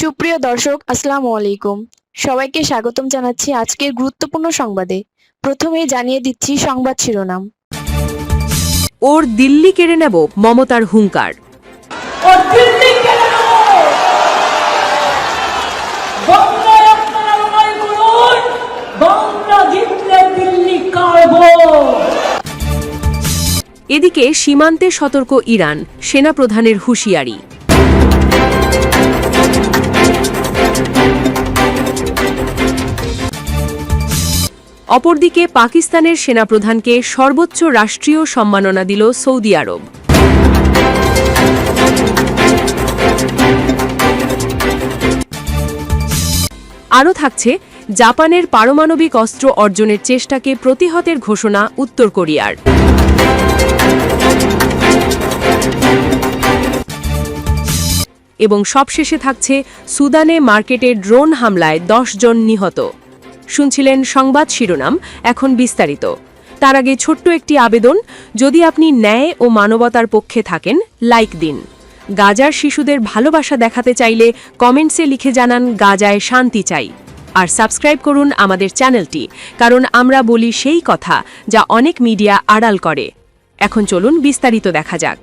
সুপ্রিয় দর্শক আসসালামু আলাইকুম। সবাইকে স্বাগতম জানাচ্ছি আজকের গুরুত্বপূর্ণ সংবাদে। প্রথমে জানিয়ে দিচ্ছি সংবাদ শিরোনাম। ওর দিল্লি কেড়ে নেব মমতার হুঙ্কার। এদিকে সীমান্তে সতর্ক ইরান সেনা প্রধানের হুঁশিয়ারি। অপরদিকে পাকিস্তানের সেনাপ্রধানকে সর্বোচ্চ রাষ্ট্রীয় সম্মাননা দিল সৌদি আরব। আরও থাকছে, জাপানের পারমাণবিক অস্ত্র অর্জনের চেষ্টাকে প্রতিহতের ঘোষণা উত্তর কোরিয়ার। এবং সবশেষে থাকছে, সুদানে মার্কেটে ড্রোন হামলায় জন নিহত। শুনছিলেন সংবাদ শিরোনাম, এখন বিস্তারিত। তার আগে ছোট্ট একটি আবেদন, যদি আপনি ন্যায় ও মানবতার পক্ষে থাকেন, লাইক দিন। গাজার শিশুদের ভালোবাসা দেখাতে চাইলে কমেন্টসে লিখে জানান, গাজায় শান্তি চাই। আর সাবস্ক্রাইব করুন আমাদের চ্যানেলটি, কারণ আমরা বলি সেই কথা যা অনেক মিডিয়া আড়াল করে। এখন চলুন বিস্তারিত দেখা যাক।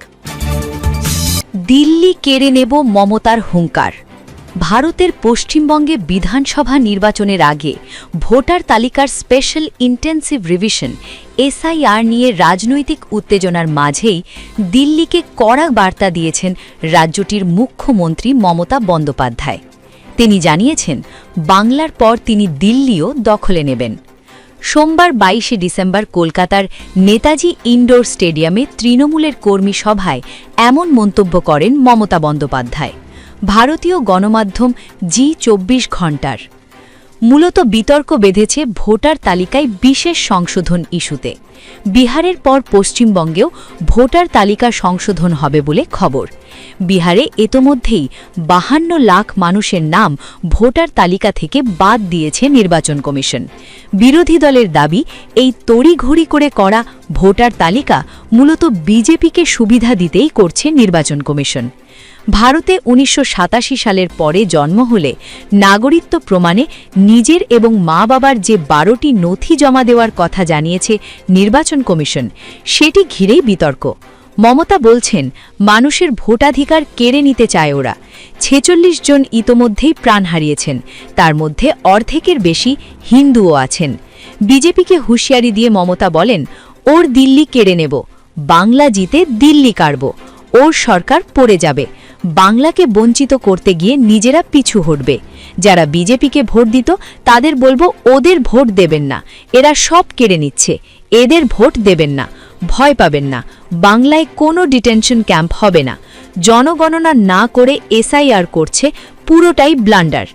দিল্লি কেড়ে নেব মমতার হুঙ্কার। ভারতের পশ্চিমবঙ্গে বিধানসভা নির্বাচনের আগে ভোটার তালিকার স্পেশাল ইন্টেন্সিভ রিভিশন এসআইআর নিয়ে রাজনৈতিক উত্তেজনার মাঝেই দিল্লিকে কড়া বার্তা দিয়েছেন রাজ্যটির মুখ্যমন্ত্রী মমতা বন্দ্যোপাধ্যায়। তিনি জানিয়েছেন, বাংলার পর তিনি দিল্লিও দখলে নেবেন। সোমবার বাইশে ডিসেম্বর কলকাতার নেতাজি ইনডোর স্টেডিয়ামে তৃণমূলের কর্মী সভায় এমন মন্তব্য করেন মমতা বন্দ্যোপাধ্যায়। ভারতীয় গণমাধ্যম জি চব্বিশ ঘণ্টার। মূলত বিতর্ক বেঁধেছে ভোটার তালিকায় বিশেষ সংশোধন ইস্যুতে। বিহারের পর পশ্চিমবঙ্গেও ভোটার তালিকা সংশোধন হবে বলে খবর। বিহারে এতমধ্যেই বাহান্ন লাখ মানুষের নাম ভোটার তালিকা থেকে বাদ দিয়েছে নির্বাচন কমিশন। বিরোধী দলের দাবি, এই তড়িঘড়ি করে করা ভোটার তালিকা মূলত বিজেপিকে সুবিধা দিতেই করছে নির্বাচন কমিশন। ভারতে উনিশশো সাতাশি সালের পরে জন্ম হলে নাগরিকত্ব প্রমাণে নিজের এবং মা বাবার যে বারোটি নথি জমা দেওয়ার কথা জানিয়েছে নির্বাচন কমিশন, সেটি ঘিরেই বিতর্ক। মমতা বলছেন, মানুষের ভোটাধিকার কেড়ে নিতে চায় ওরা। ছেচল্লিশ জন ইতোমধ্যেই প্রাণ হারিয়েছেন। তার মধ্যে অর্ধেকের বেশি হিন্দুও আছেন। বিজেপিকে হুঁশিয়ারি দিয়ে মমতা বলেন, ওর দিল্লি কেড়ে নেব, বাংলা জিতে দিল্লি কাড়ব, ওর সরকার পড়ে যাবে। বাংলাকে বঞ্চিত করতে গিয়ে নিজেরা পিছু হটবে। যারা বিজেপিকে ভোট দিত, তাদের বলব ওদের ভোট দেবেন না। এরা সব কেড়ে নিচ্ছে। এদের ভোট দেবেন না। ভয় পাবেন না। বাংলায় কোনো ডিটেনশন ক্যাম্প হবে না। জনগণনা না করে এসআইআর করছে, পুরোটাই ব্লান্ডার।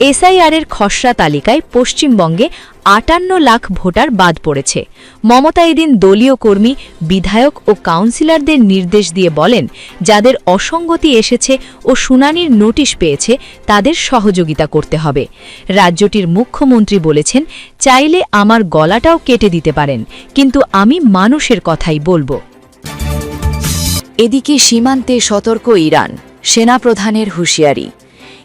এসআইআরের খসড়া তালিকায় পশ্চিমবঙ্গে আটান্ন লাখ ভোটার বাদ পড়েছে। মমতা এদিন দলীয় কর্মী, বিধায়ক ও কাউন্সিলরদের নির্দেশ দিয়ে বলেন, যাদের অসঙ্গতি এসেছে ও শুনানির নোটিশ পেয়েছে, তাদের সহযোগিতা করতে হবে। রাজ্যটির মুখ্যমন্ত্রী বলেছেন, চাইলে আমার গলাটাও কেটে দিতে পারেন, কিন্তু আমি মানুষের কথাই বলব। এদিকে সীমান্তে সতর্ক ইরান, সেনাপ্রধানের হুঁশিয়ারি।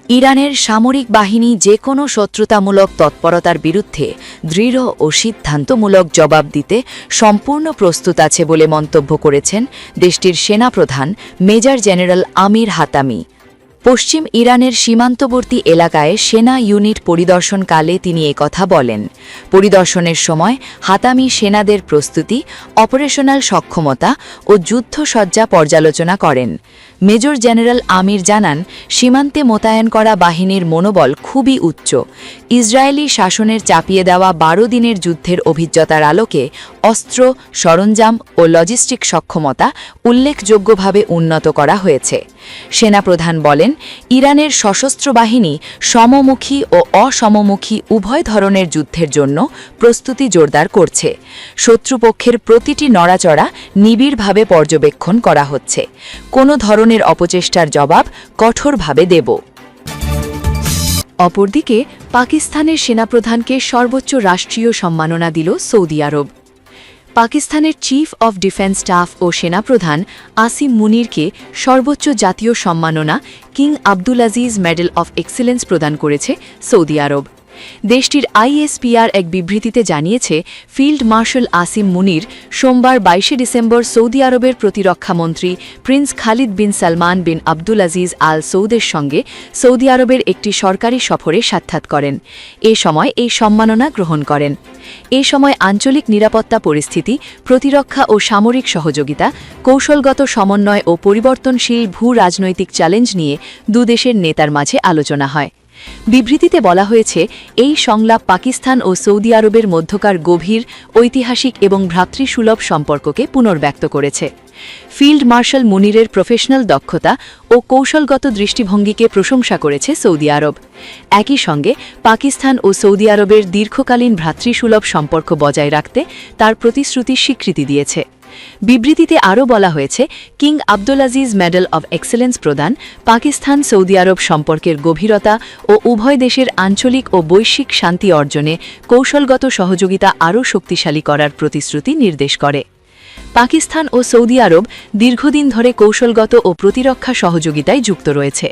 ইরানের সামরিক বাহিনী যে কোনো শত্রুতামূলক তৎপরতার বিরুদ্ধে দৃঢ় ও সিদ্ধান্তমূলক জবাব দিতে সম্পূর্ণ প্রস্তুত আছে বলে মন্তব্য করেছেন দেশটির সেনাপ্রধান মেজর জেনারেল আমির হাতামি। পশ্চিম ইরানের সীমান্তবর্তী এলাকায় সেনা ইউনিট পরিদর্শনকালে তিনি একথা বলেন। পরিদর্শনের সময় হাতামি সেনাদের প্রস্তুতি, অপারেশনাল সক্ষমতা ও যুদ্ধসজ্জা পর্যালোচনা করেন। মেজর জেনারেল আমির জানান, সীমান্তে মোতায়েন করা বাহিনীর মনোবল খুবই উচ্চ। ইসরায়েলি শাসনের চাপিয়ে দেওয়া বারো দিনের যুদ্ধের অভিজ্ঞতার আলোকে অস্ত্র, সরঞ্জাম ও লজিস্টিক সক্ষমতা উল্লেখযোগ্যভাবে উন্নত করা হয়েছে। সেনাপ্রধান বলেন, ইরানের সশস্ত্র বাহিনী সমমুখী ও অসমমুখী উভয় ধরনের যুদ্ধের জন্য প্রস্তুতি জোরদার করছে। শত্রুপক্ষের প্রতিটি নড়াচড়া নিবিড়ভাবে পর্যবেক্ষণ করা হচ্ছে। কোনো ধরনের অপচেষ্টার জবাব কঠোরভাবে দেব। অপরদিকে, পাকিস্তানের সেনাপ্রধানকে সর্বোচ্চ রাষ্ট্রীয় সম্মাননা দিল সৌদি আরব। পাকিস্তানের চিফ অব ডিফেন্স স্টাফ ও সেনাপ্রধান আসিম মুনিরকে সর্বোচ্চ জাতীয় সম্মাননা King Abdul Aziz Medal of Excellence প্রদান করেছে সৌদি আরব। দেশটির আইএসপিআর এক বিবৃতিতে জানিয়েছে, ফিল্ড মার্শাল আসিম মুনির সোমবার বাইশে ডিসেম্বর সৌদি আরবের প্রতিরক্ষামন্ত্রী Prince Khalid bin Salman bin Abdul Aziz Al সৌদের সঙ্গে সৌদি আরবের একটি সরকারি সফরে সাক্ষাৎ করেন। এ সময় এই সম্মাননা গ্রহণ করেন। এ সময় আঞ্চলিক নিরাপত্তা পরিস্থিতি, প্রতিরক্ষা ও সামরিক সহযোগিতা, কৌশলগত সমন্বয় ও পরিবর্তনশীল ভূ রাজনৈতিক চ্যালেঞ্জ নিয়ে দুদেশের নেতার মাঝে আলোচনা হয়। বিবৃতিতে বলা হয়েছে, এই সংলাপ পাকিস্তান ও সৌদি আরবের মধ্যকার গভীর, ঐতিহাসিক এবং ভ্রাতৃসুলভ সম্পর্ককে পুনর্ব্যক্ত করেছে। ফিল্ড মার্শাল মুনিরের প্রফেশনাল দক্ষতা ও কৌশলগত দৃষ্টিভঙ্গিকে প্রশংসা করেছে সৌদি আরব। একই সঙ্গে, পাকিস্তান ও সৌদি আরবের দীর্ঘকালীন ভ্রাতৃসুলভ সম্পর্ক বজায় রাখতে তার প্রতিশ্রুতির স্বীকৃতি দিয়েছে। বিবৃতিতে আরও বলা হয়েছে, King Abdul Aziz Medal of Excellence প্রদান, পাকিস্তান, সৌদি আরব সম্পর্কের গভীরতা ও উভয় দেশের আঞ্চলিক ও বৈশ্বিক শান্তি অর্জনে কৌশলগত সহযোগিতা আরও শক্তিশালী করার প্রতিশ্রুতি নির্দেশ করে। পাকিস্তান ও সৌদি আরব দীর্ঘদিন ধরে কৌশলগত ও প্রতিরক্ষা সহযোগিতায় যুক্ত রয়েছে।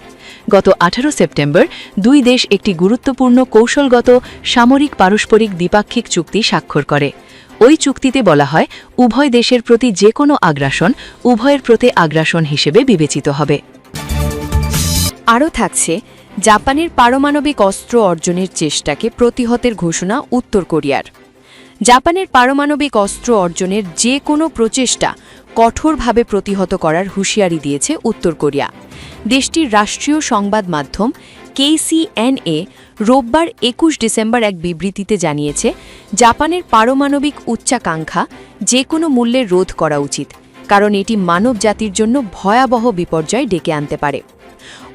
গত আঠারো সেপ্টেম্বর দুই দেশ একটি গুরুত্বপূর্ণ কৌশলগত, সামরিক পারস্পরিক দ্বিপাক্ষিক চুক্তি স্বাক্ষর করে। ওই চুক্তিতে বলা হয়, উভয় দেশের প্রতি যে কোনো আগ্রাসন উভয়ের প্রতি আগ্রাসন হিসেবে বিবেচিত হবে। আরও থাকছে, জাপানের পারমাণবিক অস্ত্র অর্জনের চেষ্টাকে প্রতিহতের ঘোষণা উত্তর কোরিয়ার। জাপানের পারমাণবিক অস্ত্র অর্জনের যে কোনো প্রচেষ্টা কঠোরভাবে প্রতিহত করার হুঁশিয়ারি দিয়েছে উত্তর কোরিয়া। দেশটির রাষ্ট্রীয় সংবাদ মাধ্যম কেসিএনএ রোববার একুশ ডিসেম্বর এক বিবৃতিতে জানিয়েছে, জাপানের পারমাণবিক উচ্চাকাঙ্ক্ষা যে কোনো মূল্যে রোধ করা উচিত, কারণ এটি মানব জাতির জন্য ভয়াবহ বিপর্যয় ডেকে আনতে পারে।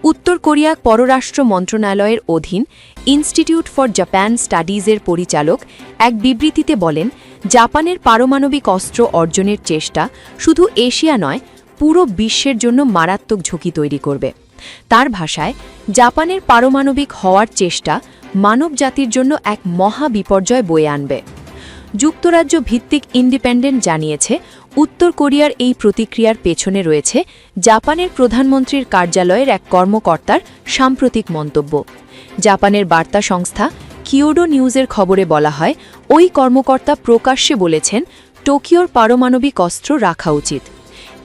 উত্তর কোরিয়া পররাষ্ট্র মন্ত্রণালয়ের অধীন ইনস্টিটিউট ফর জাপান স্টাডিজের পরিচালক এক বিবৃতিতে বলেন, জাপানের পারমাণবিক অস্ত্র অর্জনের চেষ্টা শুধু এশিয়া নয়, পুরো বিশ্বের জন্য মারাত্মক ঝুঁকি তৈরি করবে। তার ভাষায়, জাপানের পারমাণবিক হওয়ার চেষ্টা মানব জাতির জন্য এক মহা বিপর্যয় বয়ে আনবে। যুক্তরাজ্য ভিত্তিক ইন্ডিপেন্ডেন্ট জানিয়েছে উত্তর কোরিয়ার এই প্রতিক্রিয়ার পেছনে রয়েছে জাপানের প্রধানমন্ত্রীর কার্যালয়ের এক কর্মকর্তার সাম্প্রতিক মন্তব্য। জাপানের বার্তা সংস্থা কিওডো নিউজের খবরে বলা হয়, ওই কর্মকর্তা প্রকাশ্যে বলেছেন, টোকিওর পারমাণবিক অস্ত্র রাখা উচিত।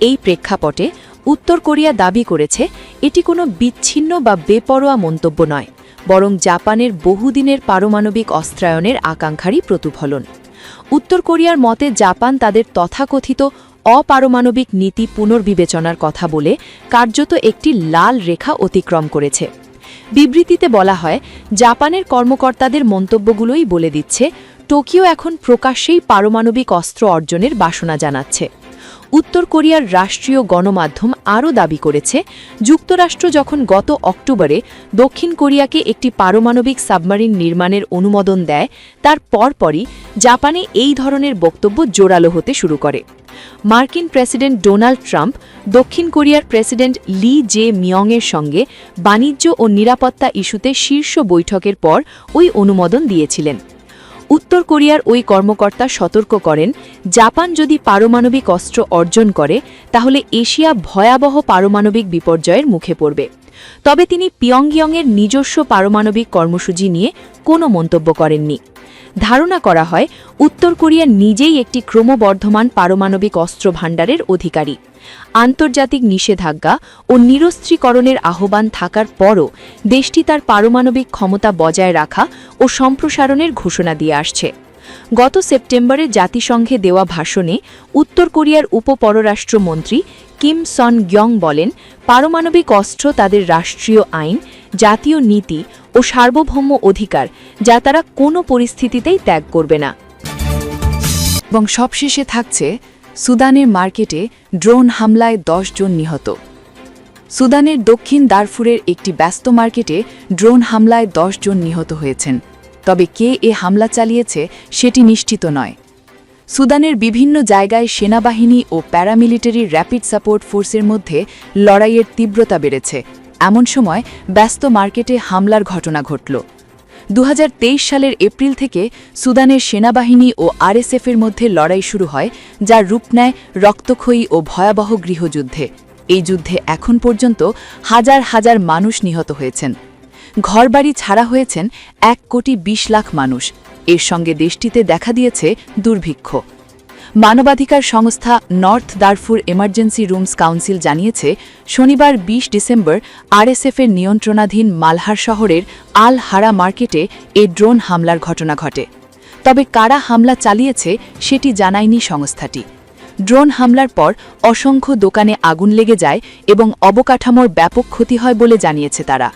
এই প্রেক্ষাপটে উত্তর কোরিয়া দাবি করেছে, এটি কোনো বিচ্ছিন্ন বা বেপরোয়া মন্তব্য নয়, বরং জাপানের বহুদিনের পারমাণবিক অস্ত্রায়নের আকাঙ্ক্ষারই প্রতিফলন। উত্তর কোরিয়ার মতে জাপান তাদের তথাকথিত অপারমাণবিক নীতি পুনর্বিবেচনার কথা বলে কার্যত একটি লাল রেখা অতিক্রম করেছে। বিবৃতিতে বলা হয়, জাপানের কর্মকর্তাদের মন্তব্যগুলোই বলে দিচ্ছে, টোকিও এখন প্রকাশ্যেই পারমাণবিক অস্ত্র অর্জনের বাসনা জানাচ্ছে। উত্তর কোরিয়ার রাষ্ট্রীয় গণমাধ্যম আরও দাবি করেছে, যুক্তরাষ্ট্র যখন গত অক্টোবরে দক্ষিণ কোরিয়াকে একটি পারমাণবিক সাবমারিন নির্মাণের অনুমোদন দেয়, তার পরপরই জাপানে এই ধরনের বক্তব্য জোরালো হতে শুরু করে। মার্কিন প্রেসিডেন্ট ডোনাল্ড ট্রাম্প দক্ষিণ কোরিয়ার প্রেসিডেন্ট লি জে মিয়ংয়ের সঙ্গে বাণিজ্য ও নিরাপত্তা ইস্যুতে শীর্ষ বৈঠকের পর ওই অনুমোদন দিয়েছিলেন। উত্তর কোরিয়ার ওই কর্মকর্তা সতর্ক করেন, জাপান যদি পারমাণবিক অস্ত্র অর্জন করে, তাহলে এশিয়া ভয়াবহ পারমাণবিক বিপর্যয়ের মুখে পড়বে। তবে তিনি পিয়ংইয়ংয়ের নিজস্ব পারমাণবিক কর্মসূচি নিয়ে কোনো মন্তব্য করেননি। ধারণা করা হয়, উত্তর কোরিয়া নিজেই একটি ক্রমবর্ধমান পারমাণবিক অস্ত্র ভাণ্ডারের অধিকারী। আন্তর্জাতিক নিষেধাজ্ঞা ও নিরস্ত্রীকরণের আহ্বান থাকার পরও দেশটি তার পারমাণবিক ক্ষমতা বজায় রাখা ও সম্প্রসারণের ঘোষণা দিয়ে আসছে। গত সেপ্টেম্বরে জাতিসংঘে দেওয়া ভাষণে উত্তর কোরিয়ার উপপররাষ্ট্রমন্ত্রী কিম সন গ্যং বলেন, পারমাণবিক অস্ত্র তাদের রাষ্ট্রীয় আইন, জাতীয় নীতি ও সার্বভৌম অধিকার যা তারা কোনো পরিস্থিতিতেই ত্যাগ করবে না। এবং সবশেষে থাকছে সুদানের মার্কেটে ড্রোন হামলায় জন নিহত। সুদানের দক্ষিণ দারফুরের একটি ব্যস্ত মার্কেটে ড্রোন হামলায় জন নিহত হয়েছেন। তবে কে এ হামলা চালিয়েছে সেটি নিশ্চিত নয়। সুদানের বিভিন্ন জায়গায় সেনাবাহিনী ও প্যারামিলিটারি র্যাপিড সাপোর্ট ফোর্সের মধ্যে লড়াইয়ের তীব্রতা বেড়েছে। এমন সময় ব্যস্ত মার্কেটে হামলার ঘটনা ঘটল। দু হাজার তেইশ সালের এপ্রিল থেকে সুদানের সেনাবাহিনী ও আরএসএফের মধ্যে লড়াই শুরু হয়, যার রূপ নেয় রক্তক্ষয়ী ও ভয়াবহ গৃহযুদ্ধে। এই যুদ্ধে এখন পর্যন্ত হাজার হাজার মানুষ নিহত হয়েছেন। ঘরবাড়ি ছাড়া হয়েছেন এক কোটি বিশ লাখ মানুষ। এর সঙ্গে দেশটিতে দেখা দিয়েছে দুর্ভিক্ষ। মানবাধিকার সংস্থা North Darfur Emergency Rooms Council জানিয়েছে, শনিবার ২০ ডিসেম্বর আরএসএফের নিয়ন্ত্রণাধীন মালহার শহরের আল হারা মার্কেটে এ ড্রোন হামলার ঘটনা ঘটে। তবে কারা হামলা চালিয়েছে সেটি জানায়নি সংস্থাটি। ড্রোন হামলার পর অসংখ্য দোকানে আগুন লেগে যায় এবং অবকাঠামোর ব্যাপক ক্ষতি হয় বলে জানিয়েছে তারা।